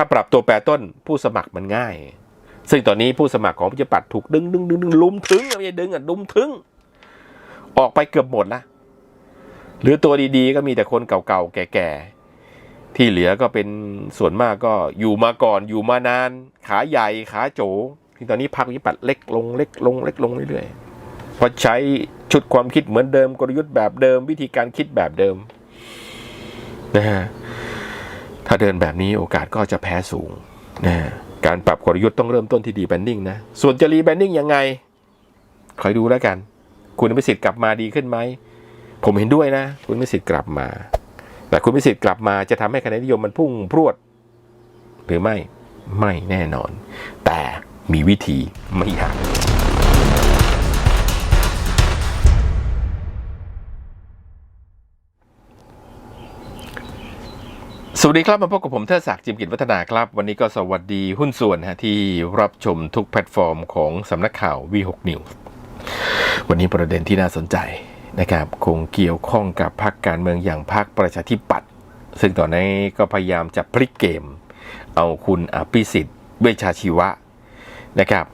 ถ้าปรับตัวแปรต้นผู้สมัครมันง่าย ซึ่งตอนนี้ผู้สมัครของประชาธิปัตถูกดึงดึงดึงดึงลุมถึงไม่ใช่ดึงอะลุมถึง ออกไปเกือบหมดละหรือตัวดีๆ ก็มีแต่คนเก่าๆ แก่ๆ ที่เหลือก็เป็นส่วนมากก็อยู่มาก่อนอยู่มานาน ขาใหญ่ขาโจที่ตอนนี้พรรคประชาธิปัตเล็กลงเล็กลงเล็กลงเรื่อยๆเพราะใช้ชุดความคิดเหมือนเดิมกลยุทธ์แบบเดิม วิธีการคิดแบบเดิมนะฮะ ถ้าเดินแบบนี้โอกาสก็จะแพ้สูงนะการปรับกลยุทธ์ต้องเริ่มต้นที่ดีแบนดิ้งนะ ส่วนจะรีแบนดิ้งยังไง คอยดูแล้วกัน คุณพิสิทธิ์กลับมาดีขึ้นไหม ผมเห็นด้วยนะ คุณพิสิทธิ์กลับมา แต่คุณพิสิทธิ์กลับมาจะทำให้คะแนนนิยมมันพุ่งพรวด หรือไม่ ไม่แน่นอน แต่มีวิธีไม่ยาก สวัสดีครับมาพบกับผมเทดศักดิ์จิมกิจวัฒนาครับ วันนี้ก็สวัสดีหุ้นส่วนฮะที่รับชมทุกแพลตฟอร์มของสำนักข่าว V6 News วันนี้ประเด็นที่น่าสนใจนะครับ คงเกี่ยวข้องกับพรรคการเมืองอย่างพรรคประชาธิปัตย์ซึ่งตอนนี้ก็พยายามจะพลิกเกม เอาคุณอภิสิทธิ์ เวชาชีวะนะครับ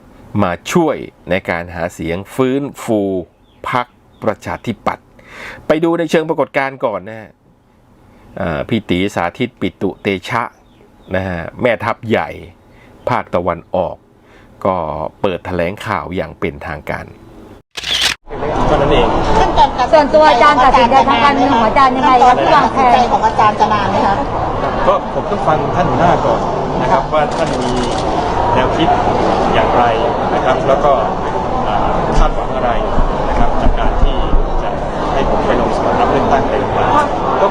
มาช่วยในการหาเสียงฟื้นฟูพรรคประชาธิปัตย์ไปดูในเชิงปรากฏการณ์ก่อนนะฮะ พี่ตีสาธิตปิตุเตชะนะฮะแม่ทัพใหญ่ภาคตะวันออก ก็เปิดแถลงข่าวอย่างเป็นทางการเท่านั้นเองขั้นตอนการส่วนตัวอาจารย์ตัดสินใจทางการเมืองของอาจารย์ยังไงครับที่วางแผนขั้นตอนกรตัดสินใจของอาจารย์จะนานไหมคะก็ผมต้องฟังท่านหัวหน้าก่อนนะครับว่าท่านมีแนวคิดอย่างไรนะครับ แล้วก็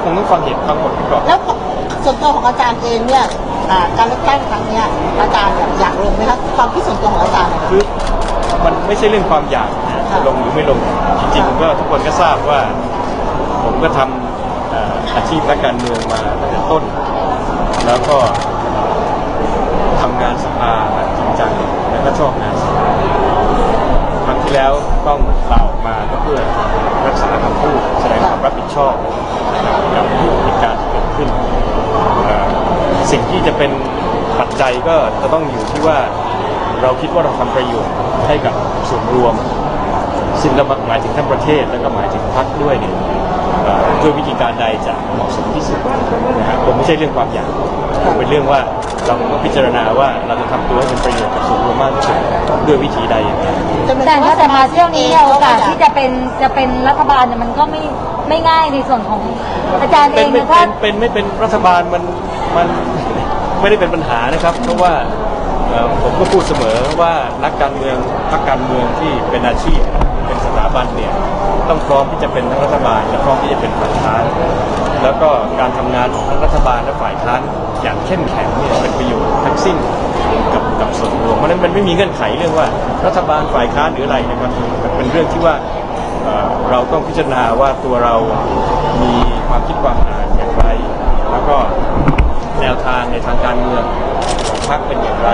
คงต้องฟังเหตุทั้งหมดก่อนแล้วส่วนตัวของอาจารย์เองเนี่ยอ่าการเลือกตั้งครั้งเนี้ยอาจารย์อยากลงไหมคะความคิดส่วนตัวของอาจารย์นะคะคือมันไม่ใช่เรื่องความอยากนะจะลงหรือไม่ลง จริงๆก็ทุกคนก็ทราบว่า ผมก็ทำเอ่ออาชีพนักการเมืองมาตั้งแต่ต้น แล้วก็ทำงานสภาแบบจริงจังแล้วก็ชอบงานสภาครั้งที่แล้วต้องลาออกมาก็เพื่อ รักษาคำพูดแสดงความรับผิดชอบกับกับเหตุการณ์ที่เกิดขึ้น สิ่งที่จะเป็นปัจจัยก็จะต้องอยู่ที่ว่าเราคิดว่าเราทำประโยชน์ให้กับส่วนรวมซึ่งเราหมายถึงทั้งประเทศแล้วก็หมายถึงพรรคด้วยเนี่ยเอ่อด้วยวิธีการใดจะเหมาะสมที่สุดนะครับผมไม่ใช่เรื่องความอยากผมเป็นเรื่องว่า เราต้องพิจารณาว่าเราจะทำตัวให้เป็นประโยชน์กับส่วนรวมมากที่สุดด้วยวิธีใดอย่างไร แต่ถ้าแต่มาเที่ยวนี้เนี่ยโอกาสที่จะเป็นจะเป็นรัฐบาลเนี่ยมันก็ไม่ไม่ง่ายในส่วนของอาจารย์เอเป็นงไม่นะเป็ถ้า นเป็นไม่เป็นรัฐบาลมันมันไม่ได้เป็นปัญหานะครับ เพราะว่าเอ่อผมก็พูดเสมอว่านักการเมืองพรรคการเมืองที่เป็นอาชีพเป็นสถาบันเนี่ย ต้องพร้อมที่จะเป็นทั้งรัฐบาลและพร้อมที่จะเป็นฝ่ายค้านแล้วก็การทำงานของทั้งรัฐบาลและฝ่ายค้านอย่างเข้มแข็งเนี่ยเป็นประโยชน์ทั้งสิ้นกับกับส่วนรวมเพราะนั้นมันไม่มีเงื่อนไขเรื่องว่ารัฐบาลฝ่ายค้านหรืออะไรนะครับเป็นเรื่องที่ว่าเเราต้องพิจารณาว่าตัวเรามีความคิดความอ่านอย่างไร แล้วก็แนวทางในทางการเมืองของพรรคเป็นอย่างไร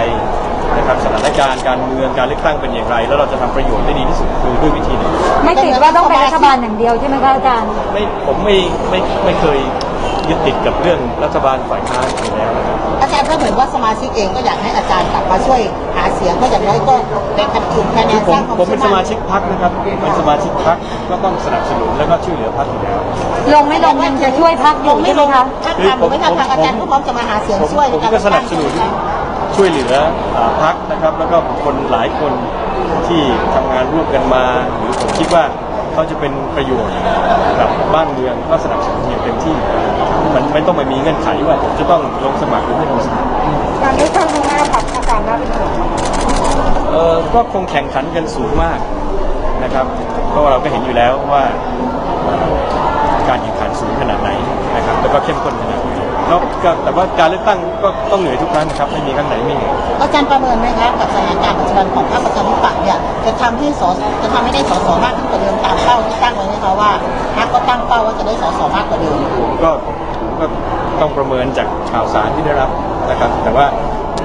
นะครับสถานการณ์การเมืองการเลือกตั้งเป็นอย่างไร แล้วเราจะทำประโยชน์ได้ดีที่สุดคือด้วยวิธีไหน ไม่ติดว่าต้องเป็นรัฐบาลอย่างเดียวใช่ไหมคะอาจารย์ ไม่ผมไม่ไม่ไม่เคยยึดติดกับเรื่องรัฐบาลฝ่ายค้านอยู่แล้วนะครับอาจารย์ก็เหมือนว่าสมาชิกเองก็อยากให้อาจารย์กลับมาช่วยหาเสียงก็อย่างน้อยก็เป็นการกลุ่มคะแนคืนอผสมร้างความผมเป็นสเชื่อมามั่นชิกพรรคนะครับเป็นสมาชิกพรรคก็ต้องสนับสนุนแล้วก็ช่วยเหลือพรรคอยู่แล้ว ลงไม่ลงยังจะช่วยพักอลยู่งไม่ใช่ไหลมงคะถ้าทำหรือไม่ทำทางอาจารย์ก็พร้อมจะมาหาเสียงผมช่วยผมในการ ก็สนับสนุนช่วยเหลืออ่าพักนะครับ แล้วก็บุคคลหลายคน ที่ทำงานร่วมกันมา หรือผมคิดว่าเขาจะเป็นประโยชน์กับบ้านเมืองก็สนับสนุนอย่างเต็มที่ มันไม่ต้องมามีเงื่อนไขว่าผมจะต้องลงสมัครหรือไม่ลงสมัครการเลือกตั้งครั้งหน้าพักอาจารน่าเป็นห่วงเออก็คงแข่งขันกันสูงมากนะครับเพราะเราก็เห็นอยู่แล้วว่าการแข่งขันสูงขนาดไหนนะครับ แล้วก็เข้มข้นขนาด ไหนแล้วก็แต่ว่าการเลือกตั้งก็ต้องเหนื่อยทุกครั้งนะครับไม่มีครั้งไหนไม่เหนื่อยอาจารย์ประเมินไหมคะกับสถานการณ์ปัจจุบันของพรรคประชาธิปัตย์เนี่ยจะทำให้สจะทำให้ได้สสมากขึ้นกว่าเดิมตามเป้าที่ตั้งไว้ไหมคะว่าพรรคก็ตั้งเป้าว่าจะได้สสมากกว่าเดิมผมก็ผมก็ต้องประเมินจากข่าวสารที่ได้รับนะครับ แต่ว่า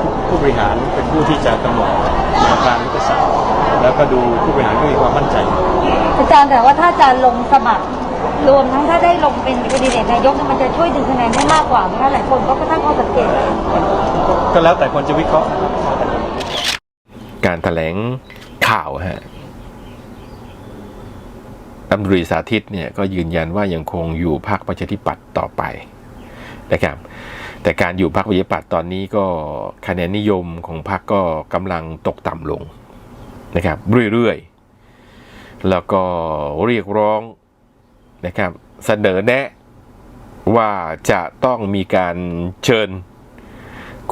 ผู้ผู้บริหารเป็นผู้ที่จะกำหนดแนวทางยุทธศาสตร์แล้วก็ดูผู้บริหารก็มีความมั่นใจ อาจารย์แต่ว่าถ้าอาจารย์ลงสมัคร รวมทั้งถ้าได้ลงเป็นแคนดิเดตนายกเนี่ยมันจะช่วยดึงคะแนนได้มากกว่าไหมคะหลายคนก็ตั้งข้อสังเกตก็ก็แล้วแต่คนจะวิเคราะห์ การแถลงข่าวฮะอัมรีสาธิตเนี่ยก็ยืนยันว่ายังคงอยู่พรรคประชาธิปัตย์ต่อไปนะครับแต่การอยู่พรรคประชาธิปัตย์ตอนนี้ก็คะแนนนิยมของพรรคก็กำลังตกต่ำลงนะครับเรื่อยๆ แล้วก็เรียกร้อง นะครับ เสนอแนะว่าจะต้องมีการเชิญ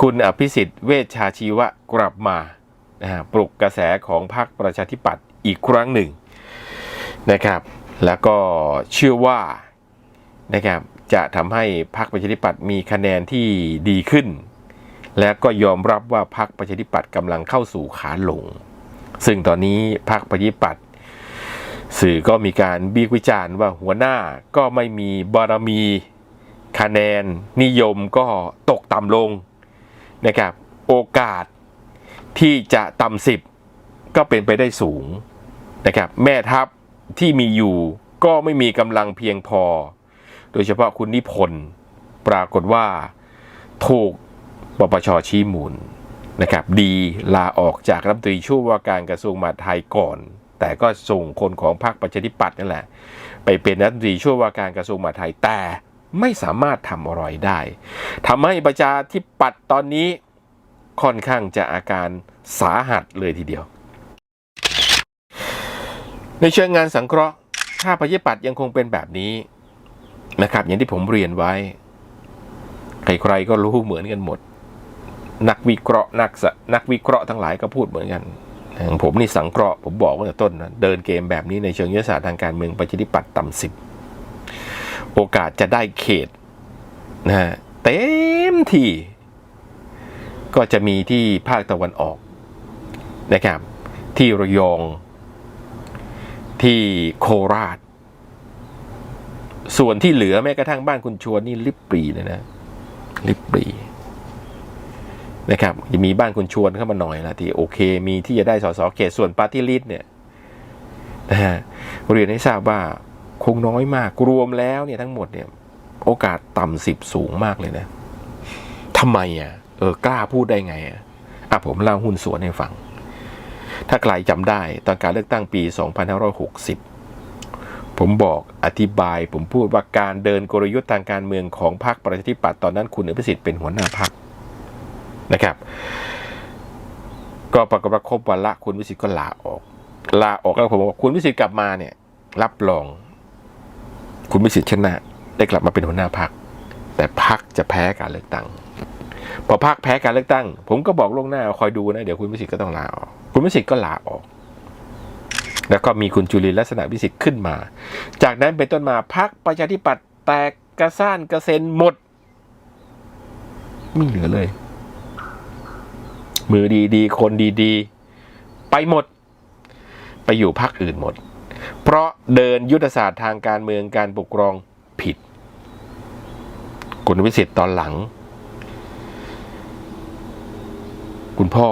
คุณอภิสิทธิ์เวชชาชีวะกลับมานะฮะปลุกกระแสของพรรคประชาธิปัตย์อีกครั้งหนึ่งนะครับ แล้วก็เชื่อว่านะครับจะทำให้พรรคประชาธิปัตย์มีคะแนนที่ดีขึ้น และก็ยอมรับว่าพรรคประชาธิปัตย์กำลังเข้าสู่ขาลง ซึ่งตอนนี้พรรคประชาธิปัตย์ สื่อก็มีการบีกวิจารณ์ว่าหัวหน้าก็ไม่มีบารมีคะแนนนิยมก็ตกต่ำลงนะครับ โอกาสที่จะต่ำสิบก็เป็นไปได้สูงนะครับ แม่ทัพที่มีอยู่ก็ไม่มีกำลังเพียงพอ โดยเฉพาะคุณนิพนธ์ปรากฏว่าถูกปปชชี้มูลนะครับ ดีลาออกจากรัฐมนตรีช่วยว่าการกระทรวงมหาดไทยก่อน แต่ก็ส่งคนของพรรคประชาธิปัตย์นั่นแหละ ไปเป็นรัฐมนตรีช่วยว่าการกระทรวงมหาดไทยแต่ไม่สามารถทำอะไรได้ทำให้ประชาธิปัตย์ตอนนี้ค่อนข้างจะอาการสาหัสเลยทีเดียว ในเชิงงานสังเคราะห์ถ้าประชาธิปัตย์ยังคงเป็นแบบนี้นะครับ อย่างที่ผมเรียนไว้ ใครๆก็รู้เหมือนกันหมด นักวิเคราะห์นักสนักวิเคราะห์ทั้งหลายก็พูดเหมือนกัน องผมนี่สังเคราะห์ผมบอกตั้งแต่ต้นนะเดินเกมแบบนี้ในเชิงยุทธศาสตร์ทางการเมืองประชาธิปัตย์ต่ำสิบโอกาสจะได้เขตนะฮะเต็มที่ ก็จะมีที่ภาคตะวันออกนะครับ ที่ระยอง ที่โคราช ส่วนที่เหลือแม้กระทั่งบ้านคุณชวนนี่ลิบปรีเลยนะลิบปรี นะครับจะมีบ้านคุณชวนเข้ามาหน่อยละที่โอเค มีที่จะได้สสเขตส่วนปาร์ตี้ลิสต์เนี่ยนะฮะเรียนให้ทราบว่าคงน้อยมากรวมแล้วเนี่ยทั้งหมดเนี่ยโอกาสต่ำสิบสูงมากเลยนะทำไมอะเออกล้าพูดได้ไงอะอะผมเล่าหุ้นส่วนให้ฟัง ถ้าใครจำได้ตอนการเลือกตั้งปี 2560 ผมบอกอธิบายผมพูดว่าการเดินกลยุทธ์ทางการเมืองของพรรคประชาธิปัตย์ตอนนั้นคุณอภิสิทธิ์เป็นหัวหน้าพรรค นะครับ ก็ปรากฏว่าครบวันละคุณวิสิทธิ์ก็ลาออก ลาออกแล้วผมบอกคุณวิสิทธิ์กลับมาเนี่ย รับรอง คุณวิสิทธิ์ชนะ ได้กลับมาเป็นหัวหน้าพรรคแต่พรรคจะแพ้การเลือกตั้งพอพรรคแพ้การเลือกตั้ง ผมก็บอกล่วงหน้าคอยดูนะเดี๋ยวคุณวิสิทธิ์ก็ต้องลาออก คุณวิสิทธิ์ก็ลาออก แล้วก็มีคุณจุลินลักษณะวิสิทธิ์ขึ้นมา จากนั้นเป็นต้นมาพรรคประชาธิปัตย์แตกกระซ่านกระเซ็นหมด ไม่เหลือเลย มือดีๆ คนดีๆ ไปหมด ไปอยู่พรรคอื่นหมด เพราะเดินยุทธศาสตร์ทางการเมืองการปกครองผิด คุณวิสิทธ์ตอนหลัง คุณพ่อ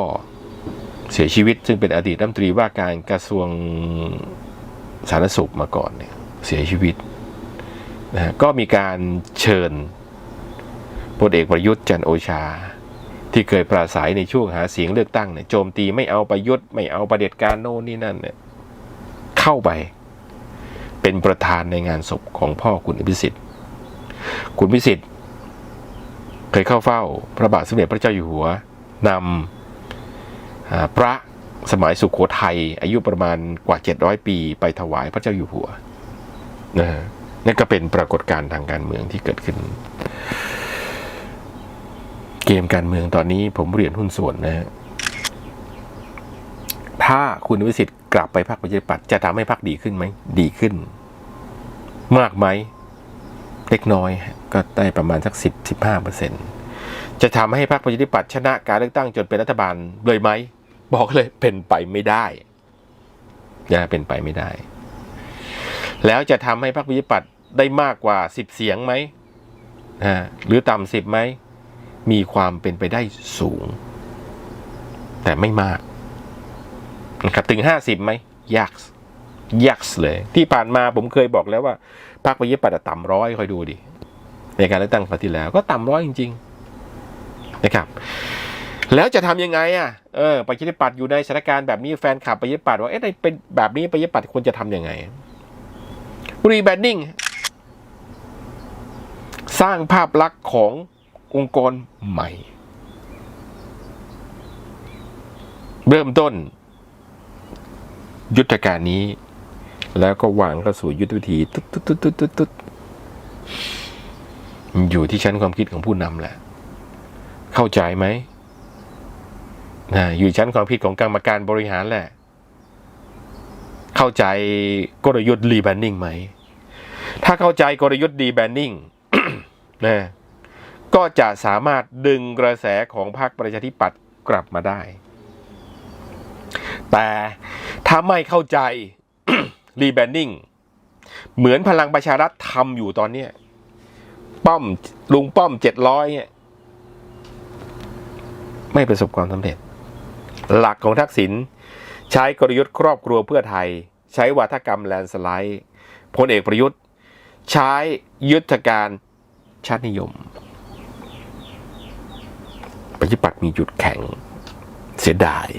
เสียชีวิตซึ่งเป็นอดีตรัฐมนตรีว่าการกระทรวงสาธารณสุขมาก่อนเนี่ยเสียชีวิตนะฮะก็มีการเชิญพลเอกประยุทธ์จันโอชา ที่เคยปราศัยในช่วงหาเสียงเลือกตั้งเนี่ยโจมตีไม่เอาประยุทธ์ไม่เอาประเด็จการโน่นนี่นั่นเนี่ยเข้าไป เป็นประธานในงานศพของพ่อคุณอภิสิทธิ์ คุณพิสิทธิ์ เคยเข้าเฝ้าพระบาทสมเด็จพระเจ้าอยู่หัวนำพระสมัยสุขโขทัยอายุประมาณกว่า 700 ปี ไปถวายพระเจ้าอยู่หัวนะฮะนั่นก็เป็นปรากฏการณ์ทางการเมืองที่เกิดขึ้น เกมการเมืองตอนนี้ผมเรียนหุ้นส่วนนะฮะถ้าคุณวิสิทธิ์กลับไปพรรคประชาธิปัตย์จะทำให้พรรคดีขึ้นไหม ดีขึ้น มากไหม เล็กน้อย ก็ได้ประมาณสักสิบสิบห้าเปอร์เซ็นจะทำให้พรรคประชาธิปัตย์ชนะการเลือกตั้งจนเป็นรัฐบาลเลยไหม บอกเลยเป็นไปไม่ได้นะเป็นไปไม่ได้ แล้วจะทำให้พรรคประชาธิปัตย์ได้มากกว่าสิบเสียงไหมอ่าหรือต่ำสิบไหม มีความเป็นไปได้สูง แต่ไม่มากนะครับถึงห้าสิบไหมยากยากเลย ที่ผ่านมาผมเคยบอกแล้วว่าพรรคประชาธิปัตย์ต่ำร้อยคอยดูดิในการเลือกตั้งคราวที่แล้วก็ต่ำร้อยจริง ๆ นะครับ แล้วจะทำยังไงอะเออประชาธิปัตย์อยู่ในสถานการณ์แบบนี้แฟนคลับประชาธิปัตย์ว่าเอ๊ะในเป็นแบบนี้ประชาธิปัตย์ควรจะทำยังไงรีแบรนดิ้งสร้างภาพลักษณ์ของ องค์กรใหม่ เริ่มต้น ยุทธการนี้ แล้วก็วางเข้าสู่ยุทธวิธีตุ๊ดตุ๊ดตุ๊ดตุ๊ดตุ๊ดตุ๊ดอยู่ที่ชั้นความคิดของผู้นำแหละ เข้าใจไหมนะอยู่ชั้นความคิดของกรรมการบริหารแหละ เข้าใจกลยุทธ์รีแบนดิ้งไหม ถ้าเข้าใจกลยุทธ์รีแบนดิ้งนะ ก็จะสามารถดึงกระแสของพรรคประชาธิปัตย์กลับมาได้ แต่ถ้าไม่เข้าใจรีแบรนดิ้งเหมือนพลังประชารัฐทำอยู่ตอนนี้ป้อมลุงป้อมเจ็ดร้อยเนี่ยไม่ประสบความสำเร็จ หลักของทักษิณใช้กลยุทธ์ครอบครัวเพื่อไทย ใช้วัฒกรรมแลนสไลด์พลเอกประยุทธ์ ใช้ยุทธการชาตินิยม ประชาธิปัตย์มีจุดแข็งเสียดาย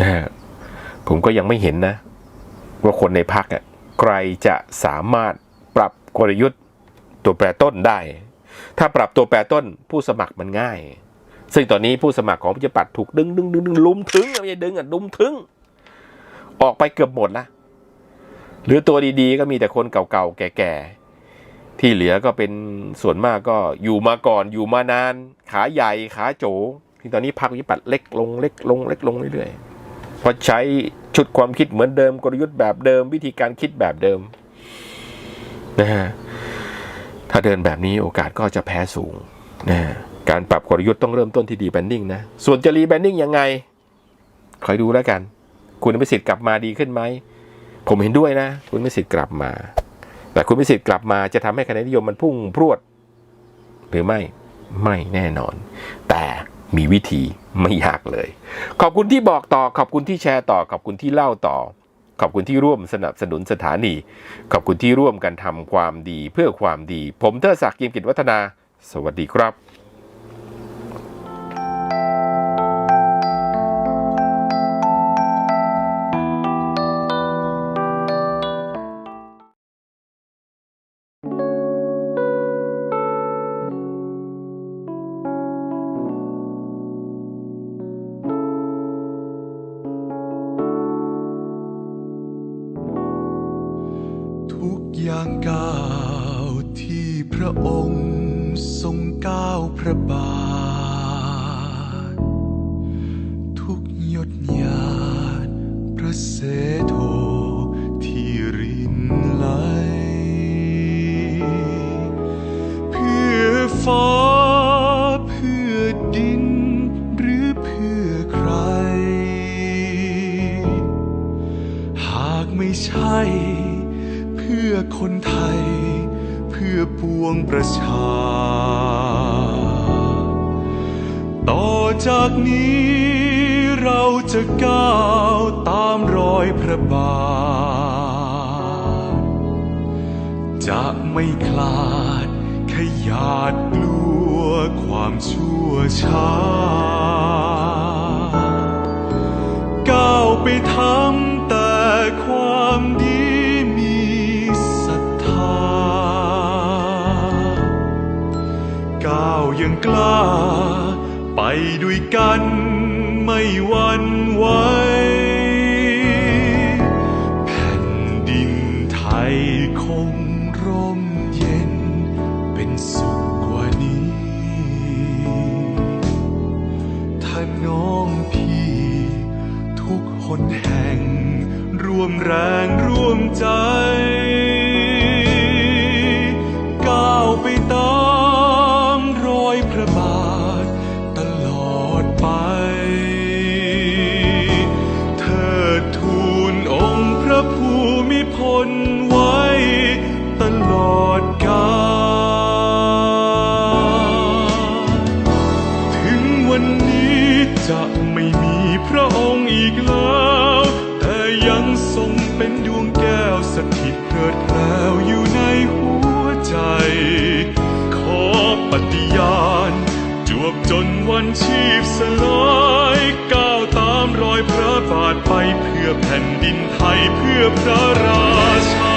นะฮะผมก็ยังไม่เห็นนะ ว่าคนในพักอะใครจะสามารถปรับกลยุทธ์ตัวแปรต้นได้ ถ้าปรับตัวแปรต้นผู้สมัครมันง่าย ซึ่งตอนนี้ผู้สมัครของประชิปัตถูกดึงดึงดึงดึงลุมถึงไม่ใช่ดึงอะลุมถึง ออกไปเกือบหมดละหรือตัวดีๆ ก็มีแต่คนเก่าๆแก่ๆ ที่เหลือก็เป็นส่วนมากก็อยู่มาก่อนอยู่มานาน ขาใหญ่ขาโจที่ตอนนี้พรรคประชาธิปัตย์เล็กลงเล็กลงเล็กลงเรื่อยๆเพราะใช้ชุดความคิดเหมือนเดิมกลยุทธ์แบบเดิม วิธีการคิดแบบเดิมนะฮะถ้าเดินแบบนี้โอกาสก็จะแพ้สูงนะฮะการปรับกลยุทธ์ต้องเริ่มต้นที่ดีแบนดิ้งนะ ส่วนจะรีแบนดิ้งยังไง คอยดูแล้วกัน คุณม่สิทธิ์กลับมาดีขึ้นไหม ผมเห็นด้วยนะ คุณม่สิทธิ์กลับมา แต่คุณพิสิทธิ์กลับมาจะทำให้คะแนนนิยมมันพุ่งพรวด หรือไม่ไม่แน่นอน แต่มีวิธีไม่ยากเลย ขอบคุณที่บอกต่อ ขอบคุณที่แชร์ต่อ ขอบคุณที่เล่าต่อ ขอบคุณที่ร่วมสนับสนุนสถานี ขอบคุณที่ร่วมกันทำความดีเพื่อความดี ผมเทอศักดิ์กิมกิจวัฒนา สวัสดีครับ ทุกอย่างก้าวที่พระองค์ทรงก้าวพระบาท ไทย เพื่อปวงประชา ต่อจากนี้เราจะก้าวตามรอยพระบาท จะไม่คลาดขยาดกลัวความชั่วช้าก้าวไปทำ ยังกล้า ไปด้วยกันไม่หวั่นไหวแผ่นดินไทยคงร่มเย็นเป็นสุขกว่านี้ ถ้าน้องพี่ทุกคนแห่ง ร่วมแรงร่วมใจ ก้าวไปตาม นวันชีพสลายก้าวตามรอยพระบาทไปเพื่อแผ่นดินไทยเพื่อพระราชา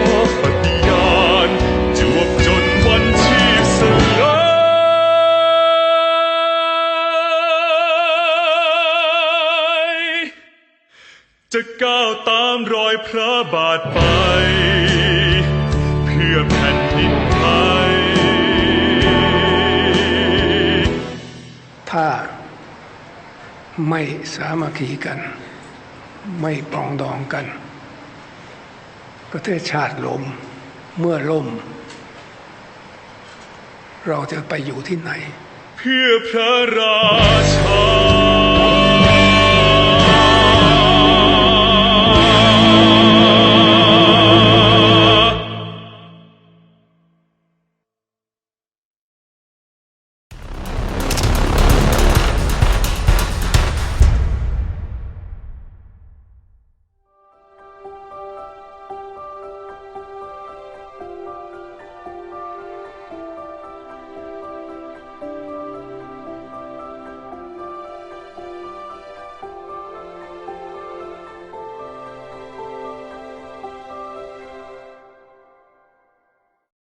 ขอปฏิญาณจวบจนวันชีพสลายจะก้าวตามรอยพระบาทไป ไม่สามัคคีกัน ไม่ปรองดองกัน ประเทศชาติล้มเมื่อล่ม เราจะไปอยู่ที่ไหน เพื่อพระราชา